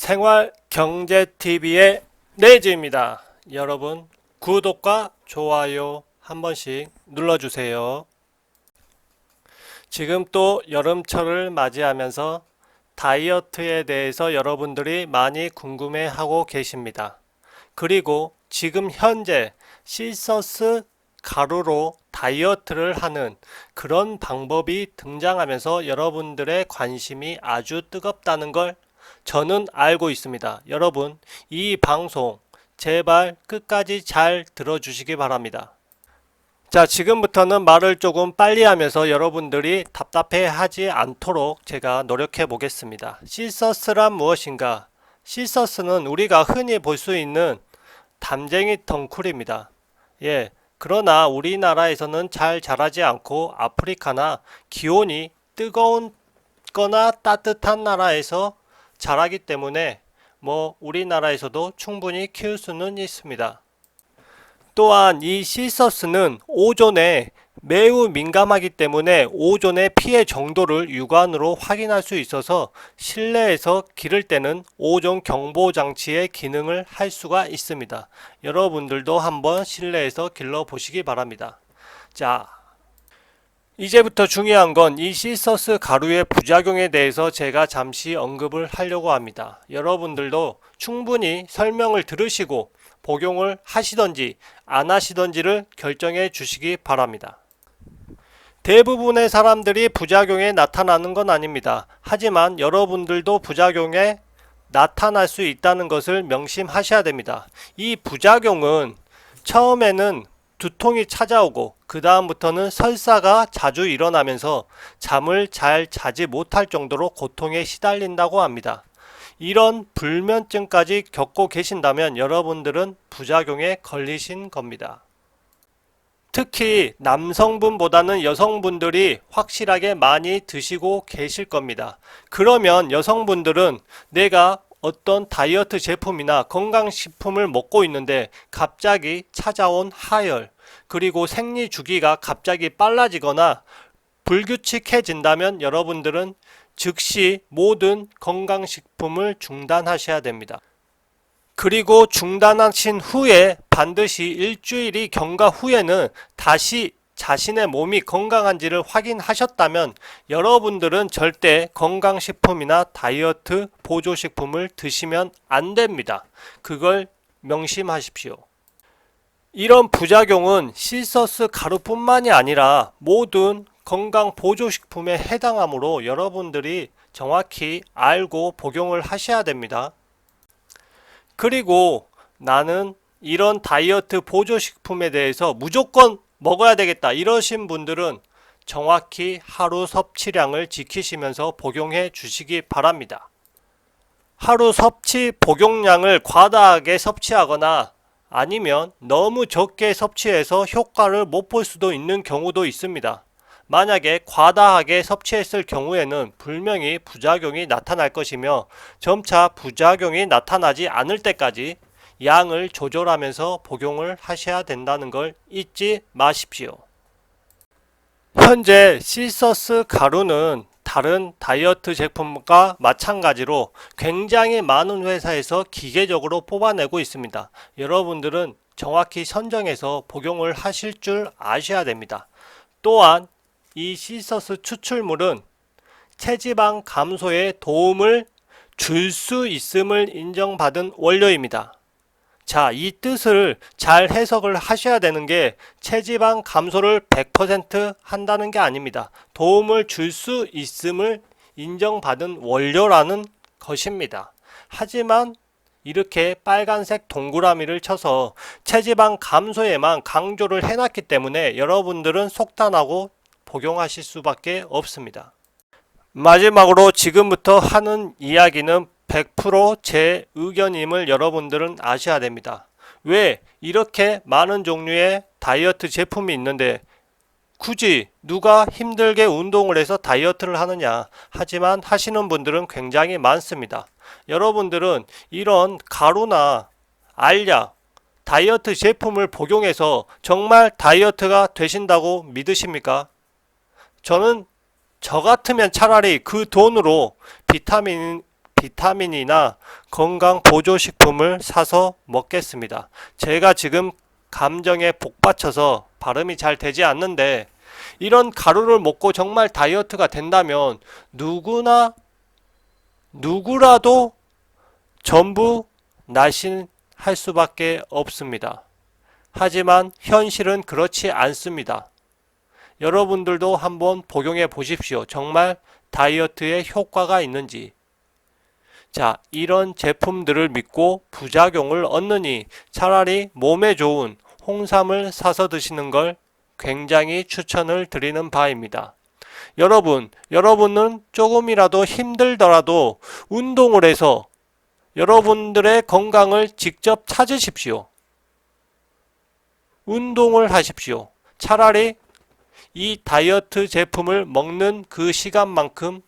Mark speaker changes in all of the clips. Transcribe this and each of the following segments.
Speaker 1: 생활 경제TV의 네이즈입니다. 여러분 구독과 좋아요 한 번씩 눌러주세요. 지금 또 여름철을 맞이하면서 다이어트에 대해서 여러분들이 많이 궁금해하고 계십니다. 그리고 지금 현재 시서스 가루로 다이어트를 하는 그런 방법이 등장하면서 여러분들의 관심이 아주 뜨겁다는 걸 저는 알고 있습니다. 여러분, 이 방송 제발 끝까지 잘 들어주시기 바랍니다. 자, 지금부터는 말을 조금 빨리 하면서 여러분들이 답답해 하지 않도록 제가 노력해 보겠습니다. 시서스란 무엇인가? 시서스는 우리가 흔히 볼 수 있는 담쟁이 덩쿨입니다. 예. 그러나 우리나라에서는 잘 자라지 않고 아프리카나 기온이 뜨거운 거나 따뜻한 나라에서 자라기 때문에 뭐 우리나라에서도 충분히 키울 수는 있습니다. 또한 이 시서스는 오존에 매우 민감하기 때문에 오존의 피해 정도를 육안으로 확인할 수 있어서 실내에서 기를 때는 오존 경보 장치의 기능을 할 수가 있습니다. 여러분들도 한번 실내에서 길러 보시기 바랍니다. 자, 이제부터 중요한 건 이 시서스 가루의 부작용에 대해서 제가 잠시 언급을 하려고 합니다. 여러분들도 충분히 설명을 들으시고 복용을 하시던지 안 하시던지를 결정해 주시기 바랍니다. 대부분의 사람들이 부작용에 나타나는 건 아닙니다. 하지만 여러분들도 부작용에 나타날 수 있다는 것을 명심하셔야 됩니다. 이 부작용은 처음에는 두통이 찾아오고 그 다음부터는 설사가 자주 일어나면서 잠을 잘 자지 못할 정도로 고통에 시달린다고 합니다. 이런 불면증까지 겪고 계신다면 여러분들은 부작용에 걸리신 겁니다. 특히 남성분보다는 여성분들이 확실하게 많이 드시고 계실 겁니다. 그러면 여성분들은 내가 어떤 다이어트 제품이나 건강식품을 먹고 있는데 갑자기 찾아온 하열, 그리고 생리 주기가 갑자기 빨라지거나 불규칙해진다면 여러분들은 즉시 모든 건강식품을 중단하셔야 됩니다. 그리고 중단하신 후에 반드시 일주일이 경과 후에는 다시 자신의 몸이 건강한지를 확인하셨다면 여러분들은 절대 건강식품이나 다이어트 보조식품을 드시면 안 됩니다. 그걸 명심하십시오. 이런 부작용은 시서스 가루뿐만이 아니라 모든 건강 보조식품에 해당하므로 여러분들이 정확히 알고 복용을 하셔야 됩니다. 그리고 나는 이런 다이어트 보조식품에 대해서 무조건 먹어야 되겠다 이러신 분들은 정확히 하루 섭취량을 지키시면서 복용해 주시기 바랍니다. 하루 섭취 복용량을 과다하게 섭취하거나 아니면 너무 적게 섭취해서 효과를 못 볼 수도 있는 경우도 있습니다. 만약에 과다하게 섭취했을 경우에는 분명히 부작용이 나타날 것이며 점차 부작용이 나타나지 않을 때까지 양을 조절하면서 복용을 하셔야 된다는 걸 잊지 마십시오. 현재 시서스 가루는 다른 다이어트 제품과 마찬가지로 굉장히 많은 회사에서 기계적으로 뽑아내고 있습니다. 여러분들은 정확히 선정해서 복용을 하실 줄 아셔야 됩니다. 또한 이 시서스 추출물은 체지방 감소에 도움을 줄 수 있음을 인정받은 원료입니다. 자, 이 뜻을 잘 해석을 하셔야 되는 게 체지방 감소를 100% 한다는 게 아닙니다. 도움을 줄 수 있음을 인정받은 원료라는 것입니다. 하지만 이렇게 빨간색 동그라미를 쳐서 체지방 감소에만 강조를 해놨기 때문에 여러분들은 속단하고 복용하실 수밖에 없습니다. 마지막으로 지금부터 하는 이야기는 100%제 의견임을 여러분들은 아셔야 됩니다. 왜 이렇게 많은 종류의 다이어트 제품이 있는데 굳이 누가 힘들게 운동을 해서 다이어트를 하느냐. 하지만 하시는 분들은 굉장히 많습니다. 여러분들은 이런 가루나 알약, 다이어트 제품을 복용해서 정말 다이어트가 되신다고 믿으십니까? 저는 저 같으면 차라리 그 돈으로 비타민 비타민이나 건강 보조식품을 사서 먹겠습니다. 제가 지금 감정에 복받쳐서 발음이 잘 되지 않는데 이런 가루를 먹고 정말 다이어트가 된다면 누구나 누구라도 전부 날씬할 수밖에 없습니다. 하지만 현실은 그렇지 않습니다. 여러분들도 한번 복용해 보십시오. 정말 다이어트에 효과가 있는지. 자, 이런 제품들을 믿고 부작용을 얻느니 차라리 몸에 좋은 홍삼을 사서 드시는 걸 굉장히 추천을 드리는 바입니다. 여러분, 여러분은 조금이라도 힘들더라도 운동을 해서 여러분들의 건강을 직접 찾으십시오. 운동을 하십시오. 차라리 이 다이어트 제품을 먹는 그 시간만큼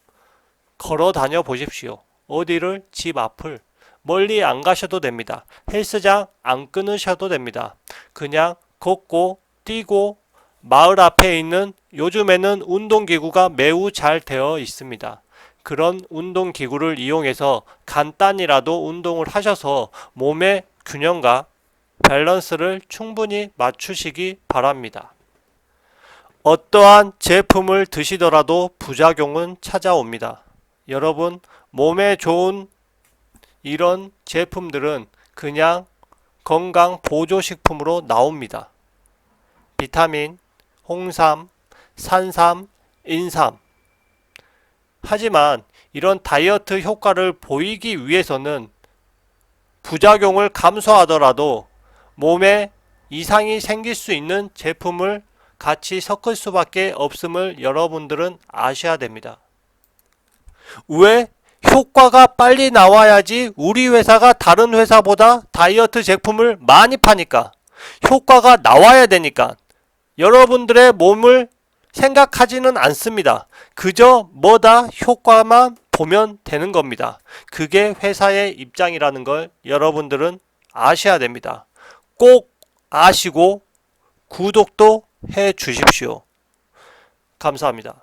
Speaker 1: 걸어 다녀 보십시오. 어디를 집 앞을 멀리 안 가셔도 됩니다. 헬스장 안 끊으셔도 됩니다. 그냥 걷고 뛰고 마을 앞에 있는 요즘에는 운동기구가 매우 잘 되어 있습니다. 그런 운동기구를 이용해서 간단히라도 운동을 하셔서 몸의 균형과 밸런스를 충분히 맞추시기 바랍니다. 어떠한 제품을 드시더라도 부작용은 찾아옵니다. 여러분, 몸에 좋은 이런 제품들은 그냥 건강 보조식품으로 나옵니다. 비타민, 홍삼, 산삼, 인삼. 하지만 이런 다이어트 효과를 보이기 위해서는 부작용을 감소하더라도 몸에 이상이 생길 수 있는 제품을 같이 섞을 수밖에 없음을 여러분들은 아셔야 됩니다. 왜? 효과가 빨리 나와야지 우리 회사가 다른 회사보다 다이어트 제품을 많이 파니까 효과가 나와야 되니까 여러분들의 몸을 생각하지는 않습니다. 그저 뭐다 효과만 보면 되는 겁니다. 그게 회사의 입장이라는 걸 여러분들은 아셔야 됩니다. 꼭 아시고 구독도 해 주십시오. 감사합니다.